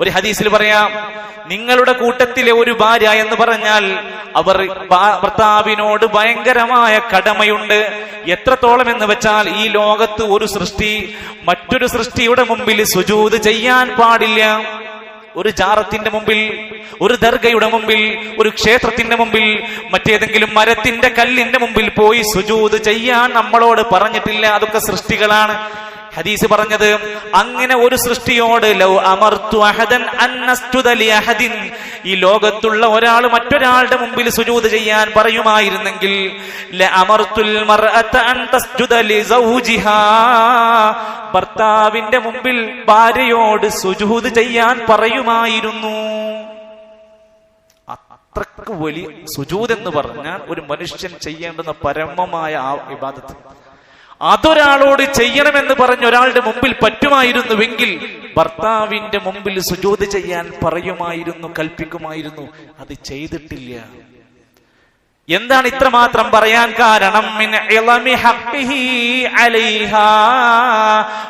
ഒരു ഹദീസിൽ പറയാം നിങ്ങളുടെ കൂട്ടത്തിലെ ഒരു ഭാര്യ എന്ന് പറഞ്ഞാൽ അവർ ഭർത്താവിനോട് ഭയങ്കരമായ കടമയുണ്ട്. എത്രത്തോളം എന്ന് വെച്ചാൽ ഈ ലോകത്ത് ഒരു സൃഷ്ടി മറ്റൊരു സൃഷ്ടിയുടെ മുമ്പിൽ സുജൂത് ചെയ്യാൻ പാടില്ല. ഒരു ജാറത്തിന്റെ മുമ്പിൽ ഒരു ദർഗയുടെ മുമ്പിൽ ഒരു ക്ഷേത്രത്തിന്റെ മുമ്പിൽ മറ്റേതെങ്കിലും മരത്തിന്റെ കല്ലിന്റെ മുമ്പിൽ പോയി സുജൂത് ചെയ്യാൻ നമ്മളോട് പറഞ്ഞിട്ടില്ല. അതൊക്കെ സൃഷ്ടികളാണ്. ഹദീസ് പറഞ്ഞത് അങ്ങനെ ഒരു സൃഷ്ടിയോട് ലൗ അമർത്തു അഹദൻ അഹദിൻ. ഈ ലോകത്തുള്ള ഒരാൾ മറ്റൊരാളുടെ മുമ്പിൽ സുജൂത് ചെയ്യാൻ പറയുമായിരുന്നെങ്കിൽ അമർത്തുൽ ഭർത്താവിന്റെ മുമ്പിൽ ഭാര്യയോട് സുജൂത് ചെയ്യാൻ പറയുമായിരുന്നു. അത്രയ്ക്ക് വലിയ സുജൂത് എന്ന് പറഞ്ഞാൽ ഒരു മനുഷ്യൻ ചെയ്യേണ്ടുന്ന പരമമായ ആ വിവാദത്ത് അതൊരാളോട് ചെയ്യണമെന്ന് പറഞ്ഞ ഒരാളുടെ മുമ്പിൽ പറ്റുമായിരുന്നുവെങ്കിൽ ഭർത്താവിന്റെ മുമ്പിൽ സുജോത് ചെയ്യാൻ പറയുമായിരുന്നു കൽപ്പിക്കുമായിരുന്നു. അത് ചെയ്തിട്ടില്ല. എന്താണ് ഇത്രമാത്രം പറയാൻ കാരണം.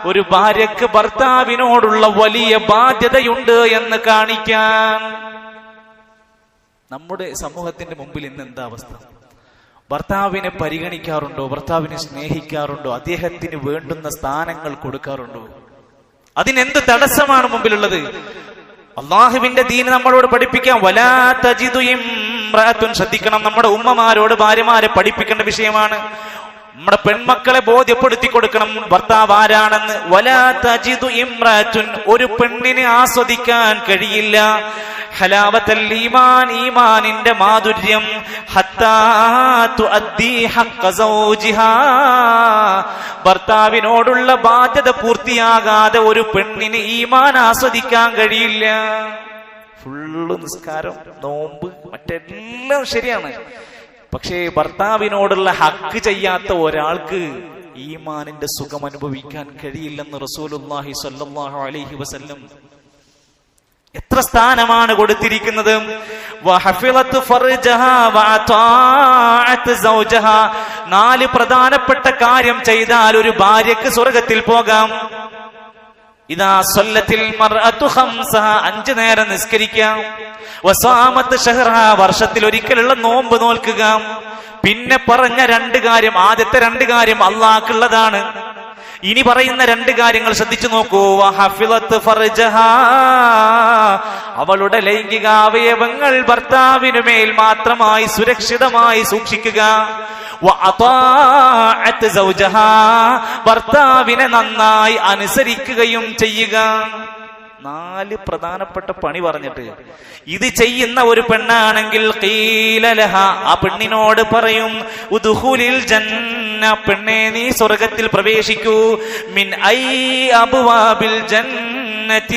ഒരു ഭാര്യക്ക് ഭർത്താവിനോടുള്ള വലിയ ബാധ്യതയുണ്ട് എന്ന് കാണിക്കാൻ. നമ്മുടെ സമൂഹത്തിന്റെ മുമ്പിൽ ഇന്ന് എന്താ അവസ്ഥ? ഭർത്താവിനെ പരിഗണിക്കാറുണ്ടോ? ഭർത്താവിനെ സ്നേഹിക്കാറുണ്ടോ? അദ്ദേഹത്തിന് വേണ്ടുന്ന സ്ഥാനങ്ങൾ കൊടുക്കാറുണ്ടോ? അതിനെന്ത് തടസ്സമാണ് മുമ്പിലുള്ളത്? അള്ളാഹുവിന്റെ ദീൻ നമ്മളോട് പഠിപ്പിക്കാം. വലാ ശ്രദ്ധിക്കണം. നമ്മുടെ ഉമ്മമാരോട് ഭാര്യമാരെ പഠിപ്പിക്കേണ്ട വിഷയമാണ്. നമ്മുടെ പെൺമക്കളെ ബോധ്യപ്പെടുത്തി കൊടുക്കണം. ഭർത്താവ് ആരാണെന്ന്. വലാ തജിദു ഇംറഅത്തുൻ ഒരു പെണ്ണിനെ ആസ്വദിക്കാൻ കഴിയില്ല. ഹലാവത്തൽ ഈമാൻ ഈമാനിന്റെ മാധുര്യം. ഭർത്താവിനോടുള്ള ബാധ്യത പൂർത്തിയാകാതെ ഒരു പെണ്ണിന് ഈമാൻ ആസ്വദിക്കാൻ കഴിയില്ല. ഫുള്ള് നിസ്കാരം നോമ്പ് മറ്റെല്ലാം ശരിയാണ്. പക്ഷേ ഭർത്താവിനോടുള്ള ഹക്ക് ചെയ്യാത്ത ഒരാൾക്ക് ഈമാനിന്റെ സുഖം അനുഭവിക്കാൻ കഴിയില്ലെന്ന് റസൂലുള്ളാഹി സ്വല്ലല്ലാഹു അലൈഹി വസല്ലം എത്ര സ്ഥാനമാണ് കൊടുത്തിരിക്കുന്നത്. നാല് പ്രധാനപ്പെട്ട കാര്യം ചെയ്താൽ ഒരു ഭാര്യക്ക് സ്വർഗത്തിൽ പോകാം ഇതാ സ്വല്ലത്തിൽ അഞ്ചു നേരം നിസ്കരിക്കാം വസാമത്ത് ഷഹ്റ വർഷത്തിൽ ഒരിക്കലുള്ള നോമ്പ് നോൽക്കുക പിന്നെ പറഞ്ഞ രണ്ട് കാര്യം ആദ്യത്തെ രണ്ട് കാര്യം അള്ളാഹ്ക്കുള്ളതാണ് ഇനി പറയുന്ന രണ്ട് കാര്യങ്ങൾ ശ്രദ്ധിച്ചു നോക്കൂ. അവളുടെ ലൈംഗിക അവയവങ്ങൾ ഭർത്താവിനു മേൽ മാത്രമായി സുരക്ഷിതമായി സൂക്ഷിക്കുക. ഭർത്താവിനെ നന്നായി അനുസരിക്കുകയും ചെയ്യുക. നാല് പ്രധാനപ്പെട്ട പണി പറഞ്ഞിട്ട്. ഇത് ചെയ്യുന്ന ഒരു പെണ്ണാണെങ്കിൽ കീലലഹ ആ പെണ്ണിനോട് പറയും ഉദുഹുലിൽ ജന്ന പെണ്ണെ നീ സ്വർഗത്തിൽ പ്രവേശിക്കൂ. മിൻ ഐ അബുവാബിൽ ജന്നതി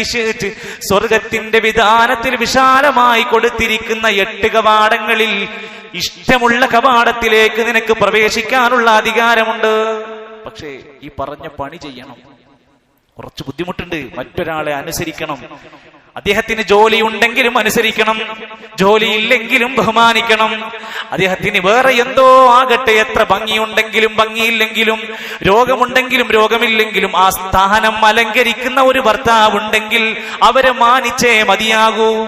ശിഅ്ത്. സ്വർഗത്തിന്റെ വിധാനത്തിൽ വിശാലമായി കൊടുത്തിരിക്കുന്ന എട്ട് കവാടങ്ങളിൽ ഇഷ്ടമുള്ള കവാടത്തിലേക്ക് നിനക്ക് പ്രവേശിക്കാനുള്ള അധികാരമുണ്ട്. പക്ഷേ ഈ പറഞ്ഞ പണി ചെയ്യണം. കുറച്ച് ബുദ്ധിമുട്ടുണ്ട്. മറ്റൊരാളെ അനുസരിക്കണം. അദ്ദേഹത്തിന് ജോലി ഉണ്ടെങ്കിലും അനുസരിക്കണം. ജോലി ഇല്ലെങ്കിലും ബഹുമാനിക്കണം. അദ്ദേഹത്തിന് വേറെ എന്തോ ആകട്ടെ എത്ര ഭംഗിയുണ്ടെങ്കിലും ഭംഗിയില്ലെങ്കിലും രോഗമുണ്ടെങ്കിലും രോഗമില്ലെങ്കിലും ആ സ്ഥാനം അലങ്കരിക്കുന്ന ഒരു ഭർത്താവ് ഉണ്ടെങ്കിൽ അവരെ മാനിച്ചേ മതിയാകൂ.